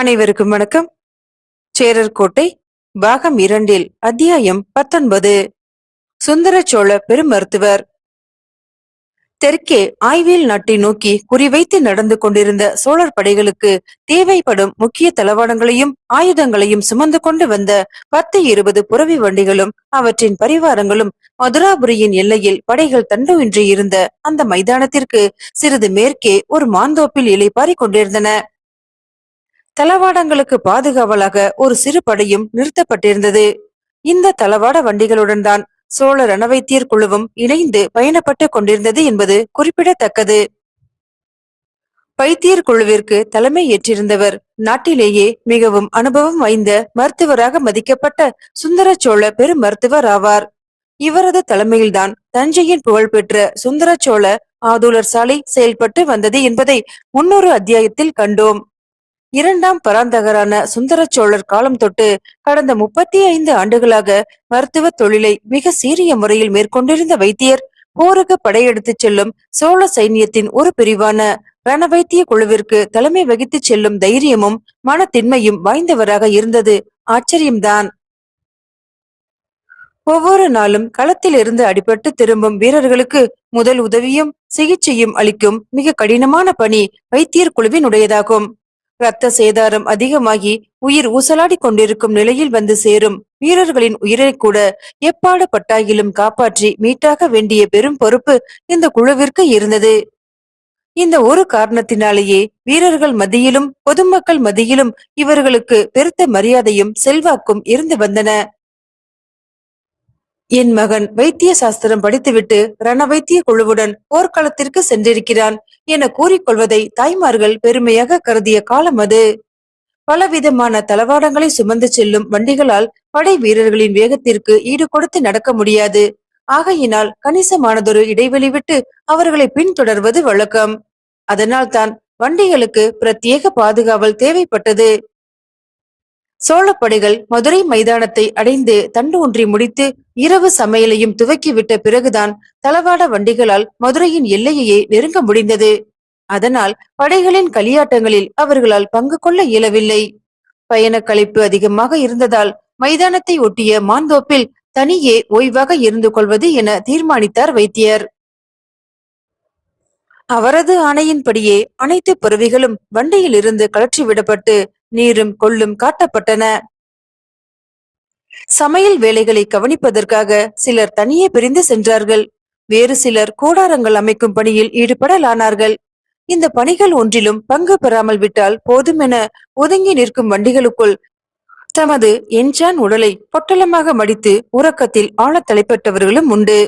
அனைவருக்கும் வணக்கம். சேரர் கோட்டை பாகம் இரண்டில் அத்தியாயம் பத்தொன்பது. சுந்தர சோழ பெருமருத்துவர். தெற்கே ஆய்வியல் நாட்டை நோக்கி குறிவைத்து நடந்து கொண்டிருந்த சோழர் படைகளுக்கு தேவைப்படும் முக்கிய தளவாடங்களையும் ஆயுதங்களையும் சுமந்து கொண்டு வந்த பத்து இருபது புறவி வண்டிகளும் அவற்றின் பரிவாரங்களும் மதுராபுரியின் எல்லையில் படைகள் தண்டுவின்றி இருந்த அந்த மைதானத்திற்கு சிறிது மேற்கே ஒரு மாந்தோப்பில் இலைப்பாரி கொண்டிருந்தன. தளவாடங்களுக்கு பாதுகாவலாக ஒரு சிறு படையும் நிறுத்தப்பட்டிருந்தது. இந்த தளவாட வண்டிகளுடன் தான் சோழ ரணவைத்தியர் குழுவும் இணைந்து பயணப்பட்டு கொண்டிருந்தது என்பது குறிப்பிடத்தக்கது. வைத்தியர் குழுவிற்கு தலைமை ஏற்றிருந்தவர் நாட்டிலேயே மிகவும் அனுபவம் வாய்ந்த மருத்துவராக மதிக்கப்பட்ட சுந்தர சோழ பெரும் மருத்துவர் ஆவார். இவரது தலைமையில்தான் தஞ்சையின் புகழ்பெற்ற சுந்தர சோழ ஆதூலர் சாலை செயல்பட்டு வந்தது என்பதை முன்னொரு அத்தியாயத்தில் கண்டோம். இரண்டாம் பராந்தகரான சுந்தர சோழர் காலம் தொட்டு கடந்த முப்பத்தி ஐந்து ஆண்டுகளாக மருத்துவ தொழிலை மிக சீரிய முறையில் மேற்கொண்டிருந்த வைத்தியர் போருக்கு படையெடுத்துச் செல்லும் சோழ சைன்யத்தின் ஒரு பிரிவான ரணவைத்திய குழுவிற்கு தலைமை வகித்துச் செல்லும் தைரியமும் மனத்தின்மையும் வாய்ந்தவராக இருந்தது. ஆச்சரியம்தான். ஒவ்வொரு நாளும் களத்தில் இருந்து அடிபட்டு திரும்பும் வீரர்களுக்கு முதல் உதவியும் சிகிச்சையும் அளிக்கும் மிக கடினமான பணி வைத்தியர் குழுவினுடையதாகும். ரத்த சேதாரம் அதிகமாகி உயிர் ஊசலாடி கொண்டிருக்கும் நிலையில் வந்து சேரும். வீரர்களின் உயிரை கூட எப்பாடு பட்டாயிலும் காப்பாற்றி மீட்டாக வேண்டிய பெரும் பொறுப்பு இந்த குழுவிற்கு இருந்தது. இந்த ஒரு காரணத்தினாலேயே வீரர்கள் மத்தியிலும் பொதுமக்கள் மத்தியிலும் இவர்களுக்கு பெருத்த மரியாதையும் செல்வாக்கும் இருந்து வந்தன. என் மகன் வைத்திய சாஸ்திரம் படித்துவிட்டு ரண வைத்திய குழுவுடன் போர்க்களத்திற்கு சென்றிருக்கிறான் என கூறிக்கொள்வதை தாய்மார்கள் பெருமையாக கருதிய காலம் அது. பலவிதமான தளவாடங்களை சுமந்து செல்லும் வண்டிகளால் படை வீரர்களின் வேகத்திற்கு ஈடு கொடுத்து நடக்க முடியாது. ஆகையினால் கணிசமானதொரு இடைவெளி விட்டு அவர்களை பின்தொடர்வது வழக்கம். அதனால் தான் வண்டிகளுக்கு பிரத்யேக பாதுகாவல் தேவைப்பட்டது. சோழப்படைகள் மதுரை மைதானத்தை அடைந்து தண்டு ஒன்றி முடித்து இரவு சமையலையும் துவக்கிவிட்ட பிறகுதான் தளவாட வண்டிகளால் மதுரையின் எல்லையையே நெருங்க முடிந்தது. அதனால் படைகளின் கலியாட்டங்களில் அவர்களால் பங்கு கொள்ள இயலவில்லை. பயண களைப்பு அதிகமாக இருந்ததால் மைதானத்தை ஒட்டிய மாந்தோப்பில் தனியே ஓய்வாக இருந்து கொள்வது என தீர்மானித்தார் வைத்தியர். அவரது ஆணையின்படியே அனைத்து பிறவிகளும் வண்டியில் இருந்து கலற்றி விடப்பட்டு நீரும் கொள்ளும் காட்டப்பட்டன. சமையல் வேலைகளை கவனிப்பதற்காக சிலர் தனியே பிரிந்து சென்றார்கள். வேறு சிலர் கூடாரங்கள் அமைக்கும் பணியில் ஈடுபடலானார்கள். இந்த பணிகள் ஒன்றிலும் பங்கு பெறாமல் விட்டால் போதுமென ஒதுங்கி நிற்கும் வண்டிகளுக்குள் தமது என்ஜான் உடலை பொட்டலமாக மடித்து உறக்கத்தில் ஆழ தலைப்பட்டவர்களும் உண்டு.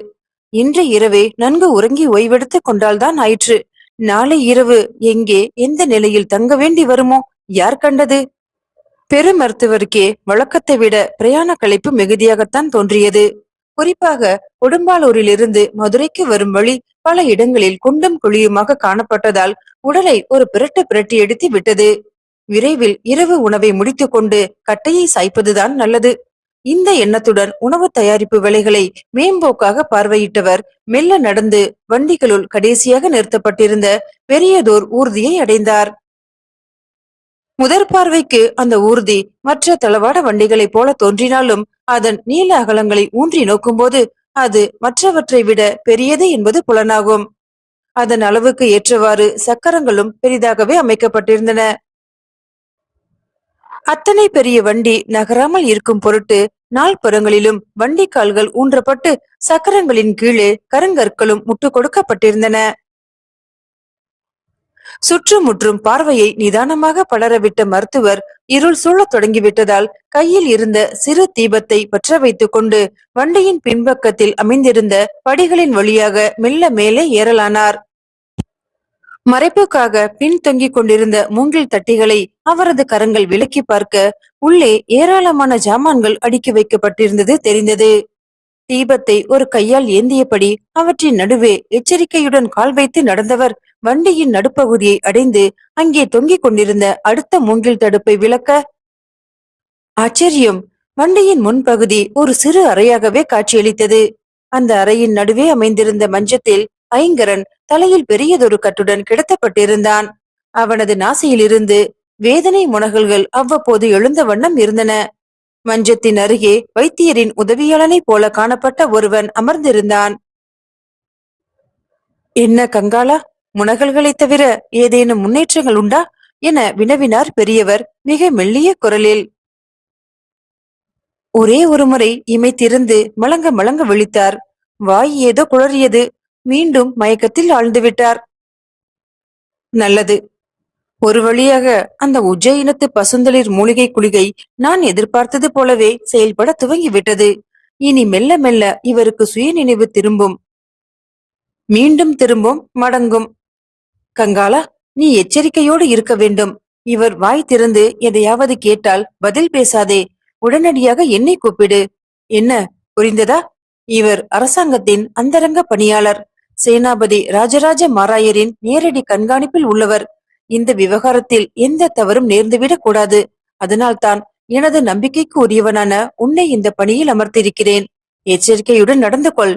இன்று இரவே நன்கு உறங்கி ஓய்வெடுத்துக் கொண்டால்தான் ஆயிற்று. நாளை இரவு எங்கே எந்த நிலையில் தங்க வேண்டி வருமோ? யார் கண்டது? பெரு மருத்துவருக்கே வழக்கத்தை விட பிரயாண கழிப்பு மிகுதியாகத்தான் தோன்றியது. குறிப்பாக கொடும்பாலூரிலிருந்து மதுரைக்கு வரும் வழி பல இடங்களில் குண்டும் குழியுமாக காணப்பட்டதால் உடலை ஒரு பிரட்டு பிரட்டி எடுத்து விட்டது. விரைவில் இரவு உணவை முடித்துக் கொண்டு கட்டையை சாய்ப்பதுதான் நல்லது. இந்த எண்ணத்துடன் உணவு தயாரிப்பு வேலைகளை மேம்போக்காக பார்வையிட்டவர் மெல்ல நடந்து வண்டிகளுள் கடைசியாக நிறுத்தப்பட்டிருந்த பெரியதோர் ஊர்தியை அடைந்தார். முதற் பார்வைக்கு அந்த ஊர்தி மற்ற தளவாட வண்டிகளைப் போல தோன்றினாலும் அதன் நீல அகலங்களை ஊன்றி நோக்கும்போது அது மற்றவற்றை விட பெரியது என்பது புலனாகும். அதன் அளவுக்கு ஏற்றவாறு சக்கரங்களும் பெரிதாகவே அமைக்கப்பட்டிருந்தன. அத்தனை பெரிய வண்டி நகராமல் இருக்கும் பொருட்டு நால்புறங்களிலும் வண்டி கால்கள் ஊன்றப்பட்டு சக்கரங்களின் கீழே கருங்கற்களும் முட்டு கொடுக்கப்பட்டிருந்தன. சுற்றுமுற்றும் பார்வையை நிதானமாக பலரவிட்ட மருத்துவர் இருள் சூழத் தொடங்கிவிட்டதால் கையில் இருந்த சிறு தீபத்தை பற்ற வைத்துக் கொண்டு வண்டியின் பின்பக்கத்தில் அமைந்திருந்த படிகளின் வழியாக மெல்ல மேலே ஏறலானார். மறைப்புக்காக பின்தொங்கிக் கொண்டிருந்த மூங்கில் தட்டிகளை அவரது கரங்கள் விலக்கி பார்க்க உள்ளே ஏராளமான ஜாமான்கள் அடுக்கி வைக்கப்பட்டிருந்தது தெரிந்தது. தீபத்தை ஒரு கையால் ஏந்தியபடி அவற்றின் நடுவே எச்சரிக்கையுடன் கால் வைத்து நடந்தவர் வண்டியின் நடுப்பகுதியை அடைந்து அங்கே தொங்கிக் கொண்டிருந்த அடுத்த மூங்கில் தடுப்பை விளக்க ஆச்சரியம்! வண்டியின் முன்பகுதி ஒரு சிறு அறையாகவே காட்சியளித்தது. அந்த அறையின் நடுவே அமைந்திருந்த மஞ்சத்தில் ஐங்கரன் தலையில் பெரியதொரு கட்டுடன் கிடத்தப்பட்டிருந்தான். அவனது நாசியிலிருந்து வேதனை முனகல்கள் அவ்வப்போது எழுந்த வண்ணம் இருந்தன. மஞ்சத்தின் அருகே வைத்தியரின் உதவியாளனைப் போல காணப்பட்ட ஒருவன் அமர்ந்திருந்தான். என்ன கங்காளா முனகல்களைத் தவிர ஏதேனும் முன்னேற்றங்கள் உண்டா? என வினவினார் பெரியவர் மிக மெல்லிய குரலில். ஒரே ஒரு முறை இமைத்திருந்து மலங்க மலங்க விழித்தார். வாய் ஏதோ குளறியது. மீண்டும் மயக்கத்தில் ஆழ்ந்து விட்டார். நல்லது. ஒரு வழியாக அந்த உஜ்ஜயினத்து பசுந்தளிர் மூலிகை குளிகை நான் எதிர்பார்த்தது போலவே செயல்பட துவங்கிவிட்டது. இனி மெல்ல மெல்ல இவருக்கு சுய நினைவு திரும்பும். மீண்டும் திரும்பும் மடங்கும். கங்காளா நீ எச்சரிக்கையோடு இருக்க வேண்டும். இவர் வாய் திறந்து எதையாவது கேட்டால் பதில் பேசாதே. உடனடியாக என்னை கூப்பிடு. என்ன புரிந்ததா? இவர் அரசாங்கத்தின் அந்தரங்க பணியாளர். சேனாபதி ராஜராஜ மாராயரின் நேரடி கண்காணிப்பில் உள்ளவர். இந்த விவகாரத்தில் எந்த தவறும் நேர்ந்துவிடக் கூடாது. அதனால்தான் எனது நம்பிக்கைக்கு உரியவனான உன்னை இந்த பணியில் அமர்த்திருக்கிறேன் எச்சரிக்கையுடன் நடந்து கொள்.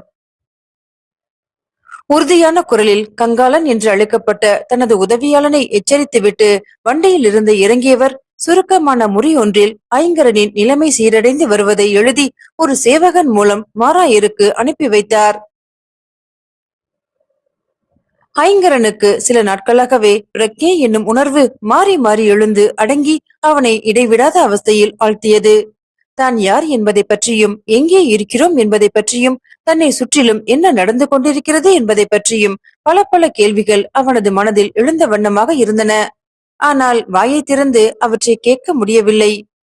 உறுதியான குரலில் கங்காளன் என்று அழைக்கப்பட்ட தனது உதவியாளனை எச்சரித்துவிட்டு வண்டியில் இருந்து இறங்கியவர் சுருக்கமான முறி ஒன்றில் ஐங்கரனின் நிலைமை சீரடைந்து வருவதை எழுதி ஒரு சேவகன் மூலம் மாராயருக்கு அனுப்பி வைத்தார். ஐங்கரனுக்கு சில நாட்களாகவே ரெக்கே என்னும் உணர்வு மாறி மாறி எழுந்து அடங்கி அவனை இடைவிடாத அவஸ்தையில் ஆழ்த்தியது. தான் யார் என்பதை பற்றியும் எங்கே இருக்கிறோம் என்பதை பற்றியும் தன்னை சுற்றிலும் என்ன நடந்து கொண்டிருக்கிறது என்பதை பற்றியும் பல பல கேள்விகள் அவனது மனதில் எழுந்த வண்ணமாக இருந்தன. ஆனால் வாயை திறந்து அவற்றை கேட்க முடியவில்லை.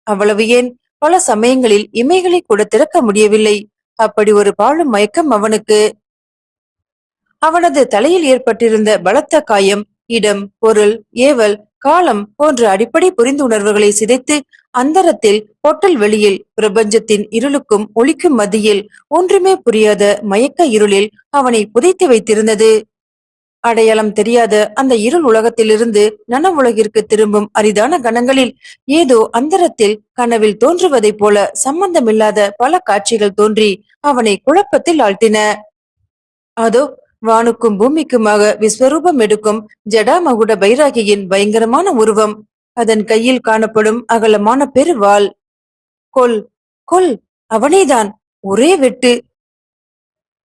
அவ்வளவு ஏன்? பல சமயங்களில் இமைகளை கூட திறக்க முடியவில்லை. அப்படி ஒரு பாழும் மயக்கம் அவனுக்கு. அவனது தலையில் ஏற்பட்டிருந்த பலத்த காயம் இடம் பொருள் ஏவல் காலம் போன்ற அடிப்படை புரிந்துணர்வுகளை சிதைத்து அந்தரத்தில் பொட்டல் வெளியில் பிரபஞ்சத்தின் இருளுக்கும் ஒளிக்கும் மத்தியில் ஒன்றுமே புரியாத மயக்க இருளில் அவனை புதைத்து வைத்திருந்தது. அடையாளம் தெரியாத அந்த இருள் உலகத்திலிருந்து நன உலகிற்கு திரும்பும் அரிதான கணங்களில் ஏதோ அந்தரத்தில் கனவில் தோன்றுவதைப் போல சம்பந்தமில்லாத பல காட்சிகள் தோன்றி அவனை குழப்பத்தில் ஆழ்த்தின. அதோ வானுக்கும் பூமிக்குமாக விஸ்வரூபம் எடுக்கும் ஜடாமகுட பைராகியின் பயங்கரமான உருவம். அதன் கையில் காணப்படும் அகலமான பெருவாள். கொல் கொல் அவனேதான் ஒரே வெட்டு.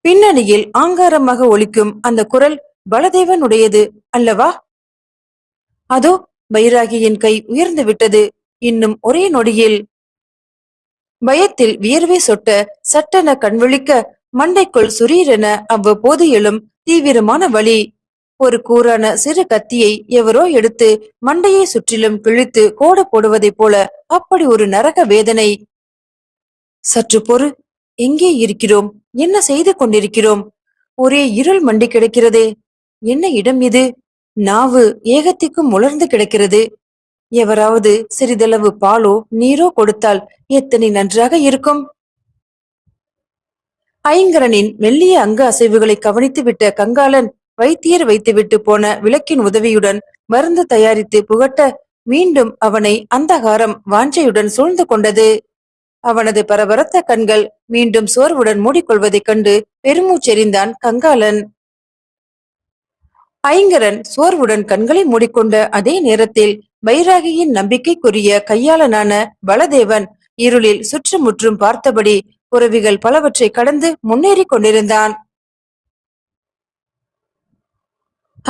பின்னணியில் ஆங்காரமாக ஒலிக்கும் அந்த குரல் பலதேவனுடையது அல்லவா? அதோ பைராகியின் கை உயர்ந்து விட்டது இன்னும் ஒரே நொடியில். பயத்தில் வியர்வை சொட்ட சட்டென கண்விழிக்க மண்டைக்குள் சுரீரென அவ்வப்போது எழும் தீவிரமான வலி ஒரு கூரான சிறு கத்தியை எவரோ எடுத்து மண்டையை சுற்றிலும் கிழித்து கோட போடுவதைப் போல அப்படி ஒரு நரக வேதனை. சற்று பொறு எங்கே இருக்கிறோம்? என்ன செய்து கொண்டிருக்கிறோம்? ஒரே இருள் மண்டி கிடக்கிறதே. என்ன இடம் இது? நாவு ஏகத்திற்கும் உலர்ந்து கிடக்கிறது. எவராவது சிறிதளவு பாலோ நீரோ கொடுத்தால் எத்தனை நன்றாக இருக்கும்? ஐங்கரனின் மெல்லிய அங்க அசைவுகளை கவனித்துவிட்ட கங்காளன் வைத்தியர் வைத்துவிட்டு போன விளக்கின் உதவியுடன் மருந்து தயாரித்து புகட்ட மீண்டும் அவனை அந்தகாரம் வாஞ்சையுடன் சூழ்ந்து கொண்டது. அவனது பரபரத்த கண்கள் மீண்டும் சோர்வுடன் மூடிக்கொள்வதைக் கண்டு பெருமூச்செறிந்தான் கங்காளன். ஐங்கரன் சோர்வுடன் கண்களை மூடிக்கொண்ட அதே நேரத்தில் பைராகியின் நம்பிக்கைக்குரிய கையாளனான பலதேவன் இருளில் சுற்றுமுற்றும் பார்த்தபடி புறவிகள் பலவற்றை கடந்து முன்னேறிக் கொண்டிருந்தான்.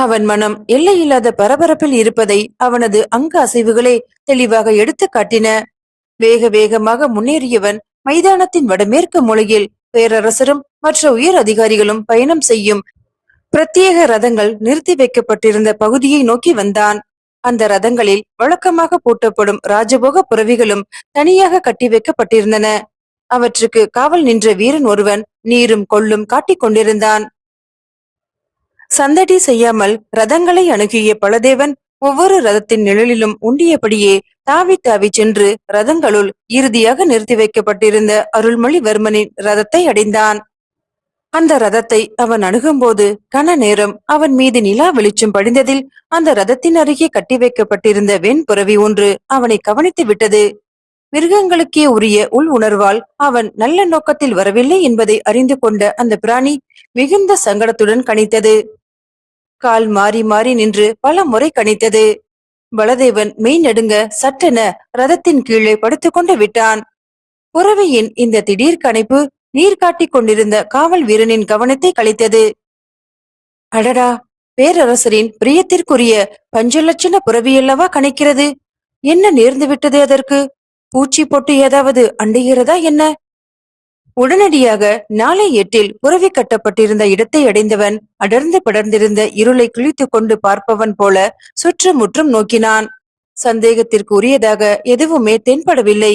அவன் மனம் எல்லையில்லாத பரபரப்பில் இருப்பதை அவனது அங்க அசைவுகளே தெளிவாக எடுத்து காட்டின. வேக வேகமாக முன்னேறியவன் மைதானத்தின் வடமேற்கு மூலையில் பேரரசரும் மற்ற உயர் அதிகாரிகளும் பயணம் செய்யும் பிரத்யேக ரதங்கள் நிறுத்தி வைக்கப்பட்டிருந்த பகுதியை நோக்கி வந்தான். அந்த ரதங்களில் வழக்கமாக பூட்டப்படும் ராஜபோக புறவிகளும் தனியாக கட்டி வைக்கப்பட்டிருந்தன. அவற்றுக்கு காவல் நின்ற வீரன் ஒருவன் நீரும் கொள்ளும் காட்டிக் கொண்டிருந்தான். சந்தடி செய்யாமல் ரதங்களை அணுகிய பலதேவன் ஒவ்வொரு ரதத்தின் நிழலிலும் உண்டியபடியே தாவி தாவி சென்று ரதங்களுள் இறுதியாக நிறுத்தி வைக்கப்பட்டிருந்த அருள்மொழிவர்மனின் ரதத்தை அடைந்தான். அந்த ரதத்தை அவன் அணுகும்போது கன நேரம் அவன் மீது நிலா வெளிச்சம் படிந்ததில் அந்த ரதத்தின் அருகே கட்டி வைக்கப்பட்டிருந்த வெண்புறவி ஒன்று அவனை கவனித்து விட்டது. மிருகங்களுக்கே உரிய உள் உணர்வால் அவன் நல்ல நோக்கத்தில் வரவில்லை என்பதை அறிந்து கொண்ட அந்த பிராணி மிகுந்த சங்கடத்துடன் கணித்தது. கால் மாறி மாறி நின்று பல முறை கணித்தது. பலதேவன் மெய் நடுங்க சட்டென ரதத்தின் கீழே படுத்துக்கொண்டு விட்டான். புறவையின் இந்த திடீர் கணைப்பு நீர் காட்டிக் கொண்டிருந்த காவல் வீரனின் கவனத்தை கழித்தது. அடடா! பேரரசரின் பிரியத்திற்குரிய பஞ்சலட்சண புறவியல்லவா கணிக்கிறது? என்ன நேர்ந்து விட்டது அதற்கு? பூச்சி பொட்டு ஏதாவது அண்டுகிறதா என்ன? உடனடியாக நாளை எட்டில் உறவி கட்டப்பட்டிருந்த இடத்தை அடைந்தவன் அடர்ந்து படர்ந்திருந்த இருளை கிழித்துக் கொண்டு பார்ப்பவன் போல சுற்றுமுற்றும் நோக்கினான். சந்தேகத்திற்கு உரியதாக எதுவுமே தென்படவில்லை.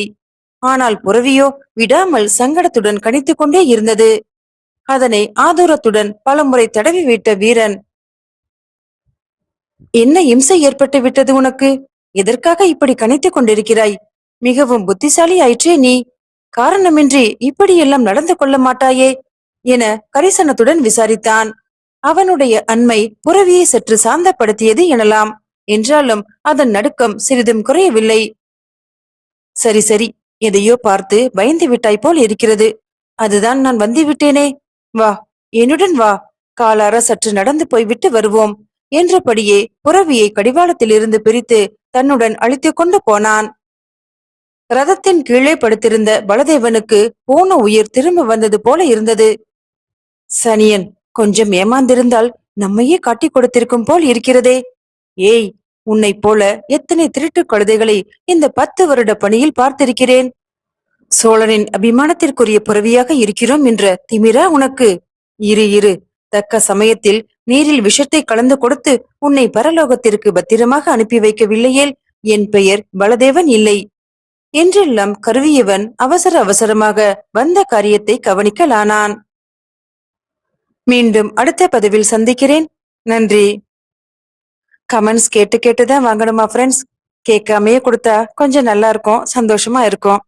ஆனால் புறவியோ விடாமல் சங்கடத்துடன் கணித்துக் கொண்டே இருந்தது. அதனை ஆதூரத்துடன் பலமுறை தடவி விட்ட வீரன் என்ன இம்சை ஏற்பட்டு விட்டது உனக்கு? எதற்காக இப்படி கணித்துக் கொண்டிருக்கிறாய்? மிகவும் புத்திசாலி ஆயிற்றே நீ. காரணமின்றி இப்படியெல்லாம் நடந்து கொள்ள மாட்டாயே என கரிசனத்துடன் விசாரித்தான். அவனுடைய அண்மை புறவியை சற்று சாந்தப்படுத்தியது எனலாம். என்றாலும் அதன் நடுக்கம் சிறிதும் குறையவில்லை. சரி சரி எதையோ பார்த்து பயந்து விட்டாய் போல் இருக்கிறது. அதுதான் நான் வந்து விட்டேனே. வா என்னுடன் வா. காலார சற்று நடந்து போய்விட்டு வருவோம். என்றபடியே புறவியை கடிவாளத்திலிருந்து பிரித்து தன்னுடன் அழித்துக் கொண்டு போனான். ரதத்தின் கீழே படுத்திருந்த பலதேவனுக்கு போன உயிர் திரும்ப வந்தது போல இருந்தது. சனியன் கொஞ்சம் ஏமாந்திருந்தால் நம்மையே காட்டிக் கொடுத்திருக்கும் போல் இருக்கிறதே. ஏய் உன்னைப் போல எத்தனை திருட்டுக் கழுதைகளை இந்த பத்து வருட பணியில் பார்த்திருக்கிறேன். சோழனின் அபிமானத்திற்குரிய புறவியாக இருக்கிறோம் என்ற திமிரா உனக்கு? இரு இரு. தக்க சமயத்தில் நீரில் விஷத்தை கலந்து கொடுத்து உன்னை பரலோகத்திற்கு பத்திரமாக அனுப்பி வைக்கவில்லையேல்? என் பெயர் பலதேவன் இல்லை. என்றெல்லாம் கருவியவன் அவசர அவசரமாக வந்த காரியத்தை கவனிக்கலானான். மீண்டும் அடுத்த பதிவில் சந்திக்கிறேன். நன்றி. கமெண்ட்ஸ் கேட்டு கேட்டுதான் வாங்கணுமா ஃப்ரெண்ட்ஸ் கேட்காமையே கொடுத்தா கொஞ்சம் நல்லா இருக்கும் சந்தோஷமா இருக்கும்.